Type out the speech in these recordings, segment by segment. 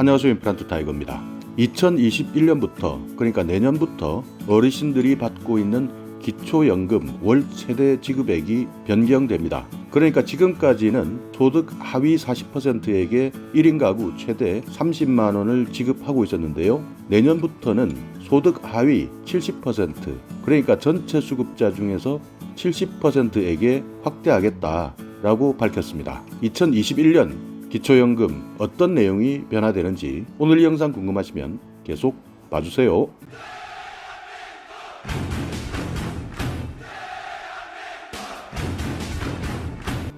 안녕하세요 임플란트 타이거입니다. 2021년부터 그러니까 내년부터 어르신들이 받고 있는 기초연금 월 최대 지급액이 변경됩니다. 그러니까 지금까지는 소득 하위 40%에게 1인 가구 최대 30만 원을 지급하고 있었는데요. 내년부터는 소득 하위 70% 그러니까 전체 수급자 중에서 70%에게 확대하겠다라고 밝혔습니다. 2021년 기초연금 어떤 내용이 변화되는지 오늘 이 영상 궁금하시면 계속 봐주세요.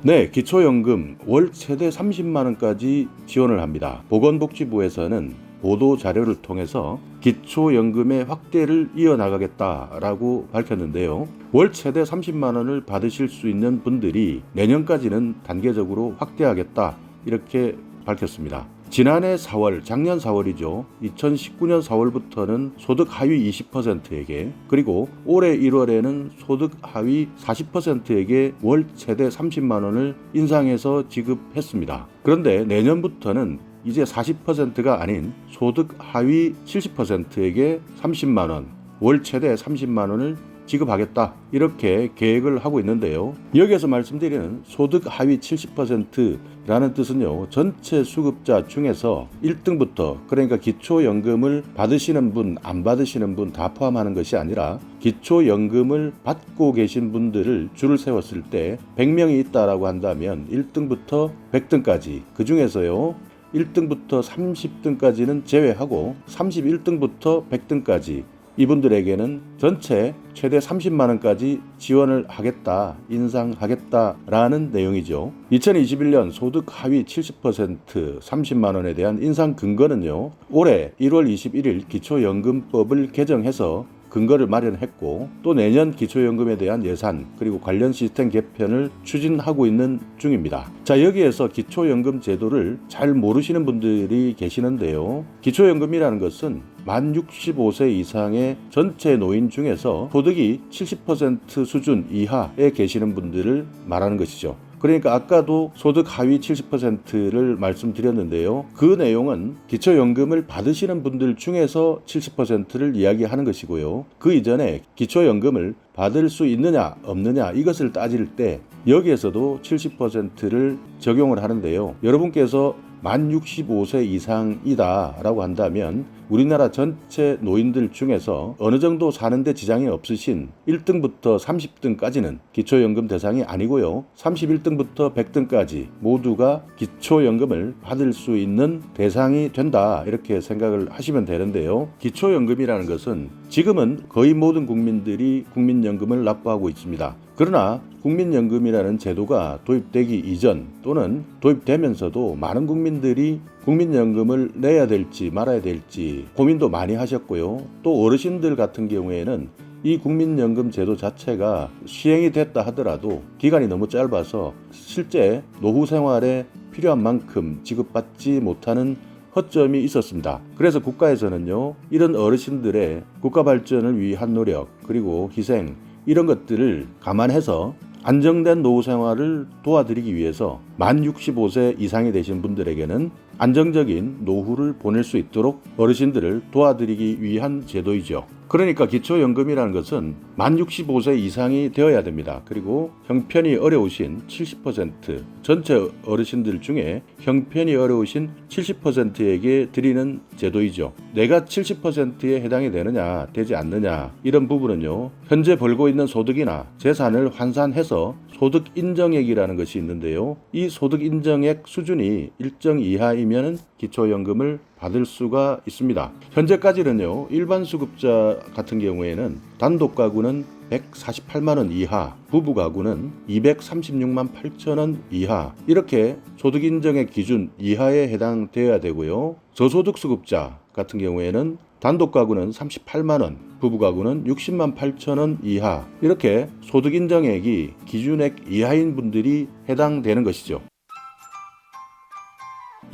네, 기초연금 월 최대 30만 원까지 지원을 합니다. 보건복지부에서는 보도 자료를 통해서 기초연금의 확대를 이어나가겠다라고 밝혔는데요. 월 최대 30만 원을 받으실 수 있는 분들이 내년까지는 단계적으로 확대하겠다 이렇게 밝혔습니다. 지난해 4월, 작년 4월이죠. 2019년 4월부터는 소득 하위 20%에게 그리고 올해 1월에는 소득 하위 40%에게 월 최대 30만 원을 인상해서 지급했습니다. 그런데 내년부터는 이제 40%가 아닌 소득 하위 70%에게 30만 원, 월 최대 30만 원을 지급하겠다 이렇게 계획을 하고 있는데요. 여기에서 말씀드리는 소득 하위 70%라는 뜻은요. 전체 수급자 중에서 1등부터 그러니까 기초연금을 받으시는 분, 안 받으시는 분 다 포함하는 것이 아니라 기초연금을 받고 계신 분들을 줄을 세웠을 때 100명이 있다라고 한다면 1등부터 100등까지 그 중에서요. 1등부터 30등까지는 제외하고 31등부터 100등까지 이분들에게는 전체 최대 30만 원까지 지원을 하겠다, 인상하겠다라는 내용이죠. 2021년 소득 하위 70% 30만 원에 대한 인상 근거는요. 올해 1월 21일 기초연금법을 개정해서 근거를 마련했고 또 내년 기초연금에 대한 예산 그리고 관련 시스템 개편을 추진하고 있는 중입니다. 자 여기에서 기초연금 제도를 잘 모르시는 분들이 계시는데요. 기초연금이라는 것은 만 65세 이상의 전체 노인 중에서 소득이 70% 수준 이하에 계시는 분들을 말하는 것이죠. 그러니까 아까도 소득 하위 70%를 말씀드렸는데요. 그 내용은 기초연금을 받으시는 분들 중에서 70%를 이야기하는 것이고요. 그 이전에 기초연금을 받을 수 있느냐 없느냐 이것을 따질 때 여기에서도 70%를 적용을 하는데요. 여러분께서 만 65세 이상이다라고 한다면 우리나라 전체 노인들 중에서 어느 정도 사는데 지장이 없으신 1등부터 30등까지는 기초연금 대상이 아니고요. 31등부터 100등까지 모두가 기초연금을 받을 수 있는 대상이 된다. 이렇게 생각을 하시면 되는데요. 기초연금이라는 것은 지금은 거의 모든 국민들이 국민연금을 납부하고 있습니다. 그러나 국민연금이라는 제도가 도입되기 이전 또는 도입되면서도 많은 국민들이 국민연금을 내야 될지 말아야 될지 고민도 많이 하셨고요. 또 어르신들 같은 경우에는 이 국민연금 제도 자체가 시행이 됐다 하더라도 기간이 너무 짧아서 실제 노후 생활에 필요한 만큼 지급받지 못하는 허점이 있었습니다. 그래서 국가에서는요, 이런 어르신들의 국가 발전을 위한 노력, 그리고 희생, 이런 것들을 감안해서 안정된 노후 생활을 도와드리기 위해서 만 65세 이상이 되신 분들에게는 안정적인 노후를 보낼 수 있도록 어르신들을 도와드리기 위한 제도이죠. 그러니까 기초연금이라는 것은 만 65세 이상이 되어야 됩니다. 그리고 형편이 어려우신 70% 전체 어르신들 중에 형편이 어려우신 70%에게 드리는 제도이죠. 내가 70%에 해당이 되느냐, 되지 않느냐, 이런 부분은요, 현재 벌고 있는 소득이나 재산을 환산해서 소득 인정액이라는 것이 있는데요. 이 소득 인정액 수준이 일정 이하이면 기초연금을 받을 수가 있습니다. 현재까지는요, 일반 수급자 같은 경우에는 단독 가구는 148만 원 이하, 부부 가구는 236만 8천 원 이하 이렇게 소득 인정액 기준 이하에 해당되어야 되고요. 저소득 수급자 같은 경우에는 단독 가구는 38만 원, 부부 가구는 60만 8천 원 이하 이렇게 소득 인정액이 기준액 이하인 분들이 해당되는 것이죠.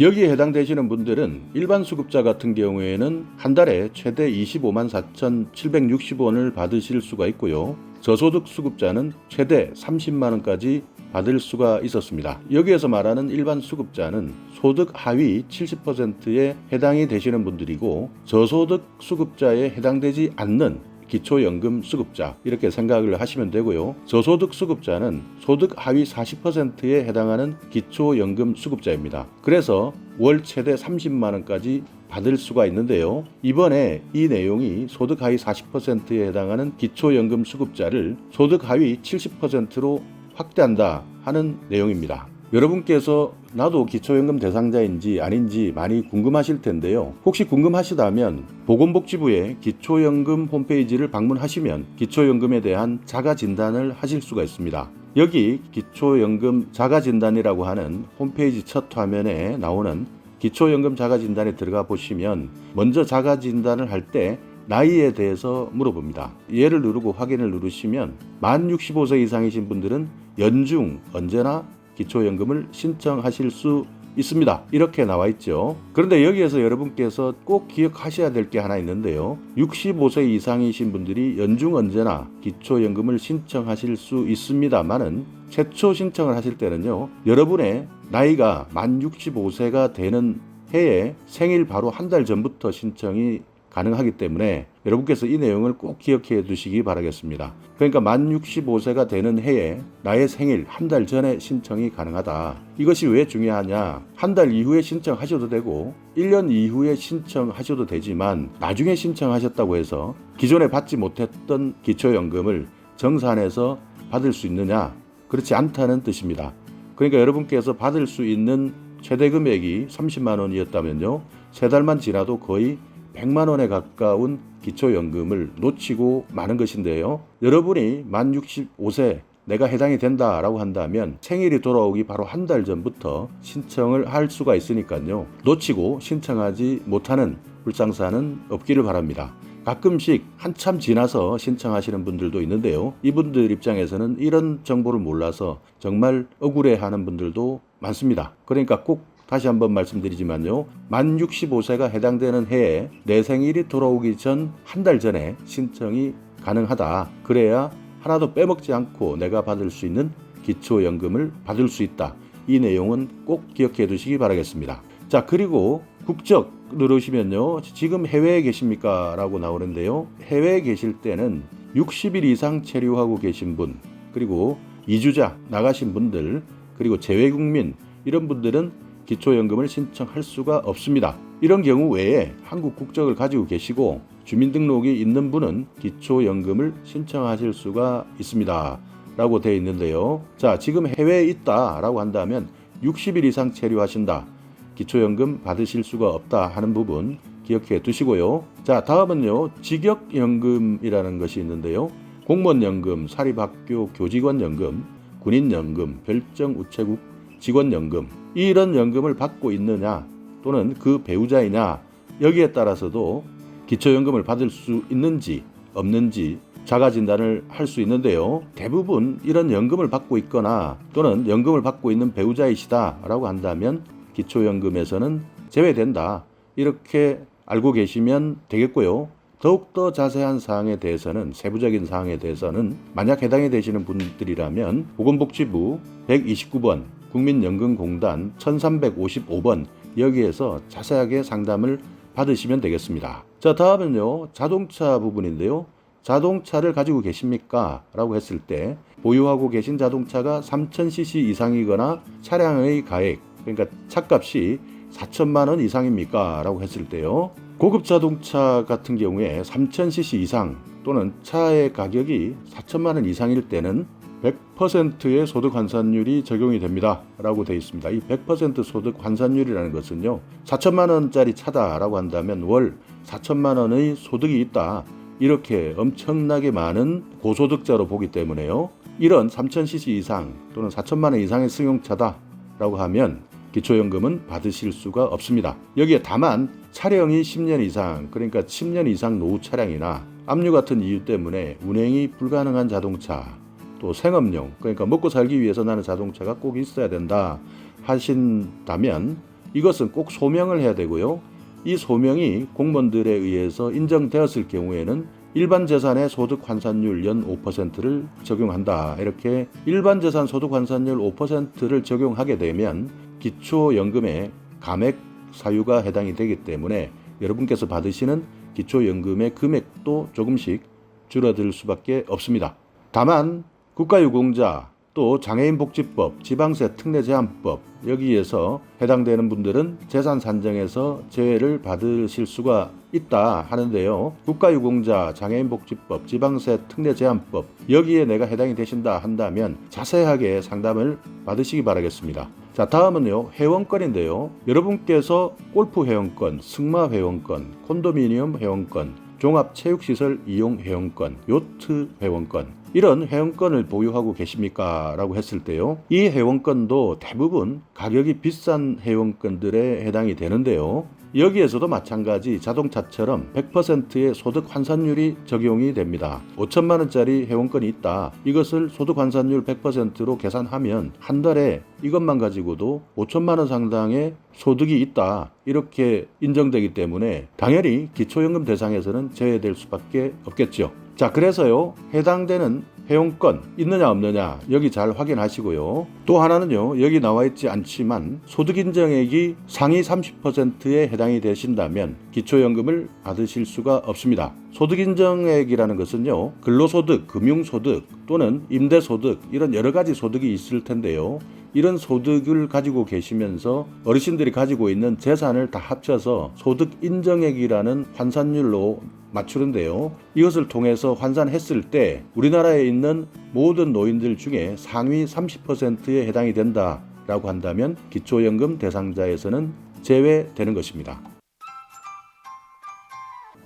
여기에 해당되시는 분들은 일반 수급자 같은 경우에는 한 달에 최대 25만 4,760원을 받으실 수가 있고요. 저소득 수급자는 최대 30만 원까지 받을 수가 있었습니다. 여기에서 말하는 일반 수급자는 소득 하위 70%에 해당이 되시는 분들이고 저소득 수급자에 해당되지 않는 기초연금 수급자 이렇게 생각을 하시면 되고요. 저소득 수급자는 소득 하위 40%에 해당하는 기초연금 수급자입니다. 그래서 월 최대 30만 원까지 받을 수가 있는데요. 이번에 이 내용이 소득 하위 40%에 해당하는 기초연금 수급자를 소득 하위 70%로 확대한다 하는 내용입니다. 여러분께서 나도 기초연금 대상자인지 아닌지 많이 궁금하실 텐데요. 혹시 궁금하시다면 보건복지부의 기초연금 홈페이지를 방문하시면 기초연금에 대한 자가 진단을 하실 수가 있습니다. 여기 기초연금 자가 진단이라고 하는 홈페이지 첫 화면에 나오는 기초연금 자가 진단에 들어가 보시면 먼저 자가 진단을 할 때 나이에 대해서 물어봅니다. 얘를 누르고 확인을 누르시면 만 65세 이상이신 분들은 연중 언제나 기초연금을 신청하실 수 있습니다. 이렇게 나와 있죠. 그런데 여기에서 여러분께서 꼭 기억하셔야 될 게 하나 있는데요. 65세 이상이신 분들이 연중 언제나 기초연금을 신청하실 수 있습니다만은 최초 신청을 하실 때는요. 여러분의 나이가 만 65세가 되는 해에 생일 바로 한 달 전부터 신청이 가능하기 때문에 여러분께서 이 내용을 꼭 기억해 두시기 바라겠습니다. 그러니까 만 65세가 되는 해에 나의 생일 한 달 전에 신청이 가능하다. 이것이 왜 중요하냐? 한 달 이후에 신청하셔도 되고 1년 이후에 신청하셔도 되지만 나중에 신청하셨다고 해서 기존에 받지 못했던 기초연금을 정산해서 받을 수 있느냐? 그렇지 않다는 뜻입니다. 그러니까 여러분께서 받을 수 있는 최대 금액이 30만 원이었다면요. 세 달만 지나도 거의 100만 원에 가까운 기초연금을 놓치고 마는 것인데요. 여러분이 만 65세 내가 해당이 된다라고 한다면 생일이 돌아오기 바로 한 달 전부터 신청을 할 수가 있으니까요. 놓치고 신청하지 못하는 불상사는 없기를 바랍니다. 가끔씩 한참 지나서 신청하시는 분들도 있는데요. 이분들 입장에서는 이런 정보를 몰라서 정말 억울해 하는 분들도 많습니다. 그러니까 꼭 다시 한번 말씀드리지만요. 만 65세가 해당되는 해에 내 생일이 돌아오기 전 한 달 전에 신청이 가능하다. 그래야 하나도 빼먹지 않고 내가 받을 수 있는 기초연금을 받을 수 있다. 이 내용은 꼭 기억해 두시기 바라겠습니다. 자, 그리고 국적 누르시면요. 지금 해외에 계십니까? 라고 나오는데요. 해외에 계실 때는 60일 이상 체류하고 계신 분, 그리고 이주자, 나가신 분들, 그리고 재외국민, 이런 분들은 기초연금을 신청할 수가 없습니다. 이런 경우 외에 한국 국적을 가지고 계시고 주민등록이 있는 분은 기초연금을 신청하실 수가 있습니다. 라고 되어 있는데요. 자, 지금 해외에 있다 라고 한다면 60일 이상 체류하신다. 기초연금 받으실 수가 없다 하는 부분 기억해 두시고요. 자, 다음은요. 직역연금이라는 것이 있는데요. 공무원연금, 사립학교 교직원연금, 군인연금, 별정우체국 직원연금 이런 연금을 받고 있느냐 또는 그 배우자이냐 여기에 따라서도 기초연금을 받을 수 있는지 없는지 자가 진단을 할 수 있는데요. 대부분 이런 연금을 받고 있거나 또는 연금을 받고 있는 배우자이시다라고 한다면 기초연금에서는 제외된다. 이렇게 알고 계시면 되겠고요. 더욱더 자세한 사항에 대해서는 세부적인 사항에 대해서는 만약 해당이 되시는 분들이라면 보건복지부 129번 국민연금공단 1355번 여기에서 자세하게 상담을 받으시면 되겠습니다. 자, 다음은요. 자동차 부분인데요. 자동차를 가지고 계십니까? 라고 했을 때 보유하고 계신 자동차가 3000cc 이상이거나 차량의 가액 그러니까 차값이 4천만 원 이상입니까? 라고 했을 때요. 고급 자동차 같은 경우에 3000cc 이상 또는 차의 가격이 4천만 원 이상일 때는 100%의 소득 환산율이 적용이 됩니다. 라고 되어 있습니다. 이 100% 소득 환산율이라는 것은요. 4천만 원짜리 차다라고 한다면 월 4천만 원의 소득이 있다. 이렇게 엄청나게 많은 고소득자로 보기 때문에요. 이런 3,000cc 이상 또는 4천만 원 이상의 승용차다라고 하면 기초연금은 받으실 수가 없습니다. 여기에 다만 차량이 10년 이상 그러니까 10년 이상 노후 차량이나 압류 같은 이유 때문에 운행이 불가능한 자동차 또 생업용 그러니까 먹고 살기 위해서 나는 자동차가 꼭 있어야 된다 하신다면 이것은 꼭 소명을 해야 되고요. 이 소명이 공무원들에 의해서 인정되었을 경우에는 일반 재산의 소득 환산율 연 5%를 적용한다. 이렇게 일반 재산 소득 환산율 5%를 적용하게 되면 기초연금의 감액 사유가 해당이 되기 때문에 여러분께서 받으시는 기초연금의 금액도 조금씩 줄어들 수밖에 없습니다. 다만 국가유공자 또 장애인복지법, 지방세 특례 제한법 여기에서 해당되는 분들은 재산 산정에서 제외를 받으실 수가 있다 하는데요. 국가유공자, 장애인복지법, 지방세 특례 제한법 여기에 내가 해당이 되신다 한다면 자세하게 상담을 받으시기 바라겠습니다. 자 다음은요 회원권인데요. 여러분께서 골프 회원권, 승마 회원권, 콘도미니엄 회원권, 종합체육시설 이용 회원권, 요트 회원권 이런 회원권을 보유하고 계십니까? 라고 했을 때요. 이 회원권도 대부분 가격이 비싼 회원권들에 해당이 되는데요. 여기에서도 마찬가지 자동차처럼 100%의 소득 환산율이 적용이 됩니다. 5천만 원짜리 회원권이 있다. 이것을 소득 환산율 100%로 계산하면 한 달에 이것만 가지고도 5천만 원 상당의 소득이 있다. 이렇게 인정되기 때문에 당연히 기초연금 대상에서는 제외될 수밖에 없겠죠. 자, 그래서요. 해당되는 회원권 있느냐 없느냐 여기 잘 확인하시고요. 또 하나는요. 여기 나와 있지 않지만 소득 인정액이 상위 30%에 해당이 되신다면 기초연금을 받으실 수가 없습니다. 소득 인정액이라는 것은요. 근로소득, 금융소득 또는 임대소득 이런 여러 가지 소득이 있을 텐데요. 이런 소득을 가지고 계시면서 어르신들이 가지고 있는 재산을 다 합쳐서 소득 인정액이라는 환산율로 맞추는데요. 이것을 통해서 환산했을 때 우리나라에 있는 모든 노인들 중에 상위 30%에 해당이 된다라고 한다면 기초연금 대상자에서는 제외되는 것입니다.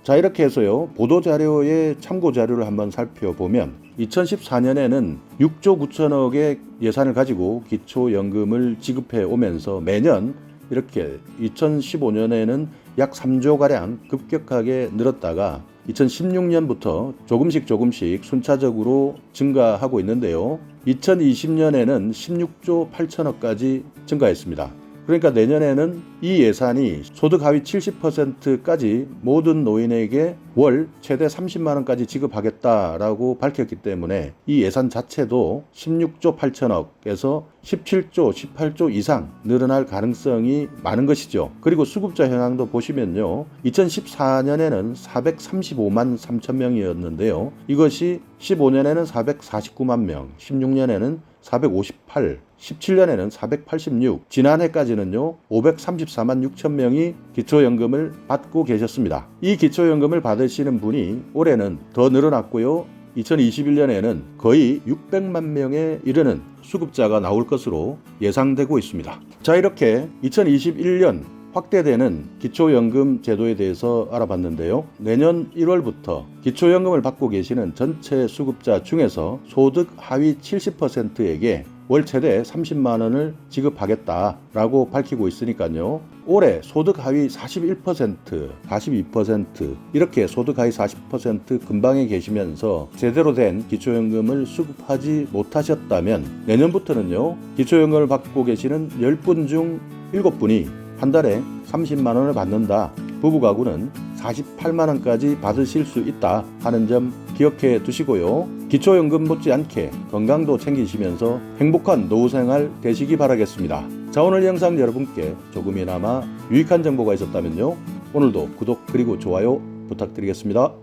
자 이렇게 해서요 보도 자료의 참고 자료를 한번 살펴보면 2014년에는 6조 9천억의 예산을 가지고 기초연금을 지급해 오면서 매년 이렇게 2015년에는 약 3조 가량 급격하게 늘었다가 2016년부터 조금씩 조금씩 순차적으로 증가하고 있는데요. 2020년에는 16조 8천억까지 증가했습니다. 그러니까 내년에는 이 예산이 소득 하위 70%까지 모든 노인에게 월 최대 30만 원까지 지급하겠다라고 밝혔기 때문에 이 예산 자체도 16조 8천억에서 17조, 18조 이상 늘어날 가능성이 많은 것이죠. 그리고 수급자 현황도 보시면요. 2014년에는 435만 3천 명이었는데요. 이것이 15년에는 449만 명, 16년에는 458, 17년에는 486, 지난해까지는요, 534만 6천 명이 기초연금을 받고 계셨습니다. 이 기초연금을 받으시는 분이 올해는 더 늘어났고요. 2021년에는 거의 600만 명에 이르는 수급자가 나올 것으로 예상되고 있습니다. 자, 이렇게 2021년 확대되는 기초연금 제도에 대해서 알아봤는데요. 내년 1월부터 기초연금을 받고 계시는 전체 수급자 중에서 소득 하위 70%에게 월 최대 30만 원을 지급하겠다라고 밝히고 있으니까요. 올해 소득 하위 41%, 42% 이렇게 소득 하위 40% 근방에 계시면서 제대로 된 기초연금을 수급하지 못하셨다면 내년부터는요. 기초연금을 받고 계시는 10분 중 7분이 한 달에 30만 원을 받는다. 부부 가구는 48만 원까지 받으실 수 있다 하는 점 기억해 두시고요. 기초연금 못지않게 건강도 챙기시면서 행복한 노후 생활 되시기 바라겠습니다. 자 오늘 영상 여러분께 조금이나마 유익한 정보가 있었다면요. 오늘도 구독 그리고 좋아요 부탁드리겠습니다.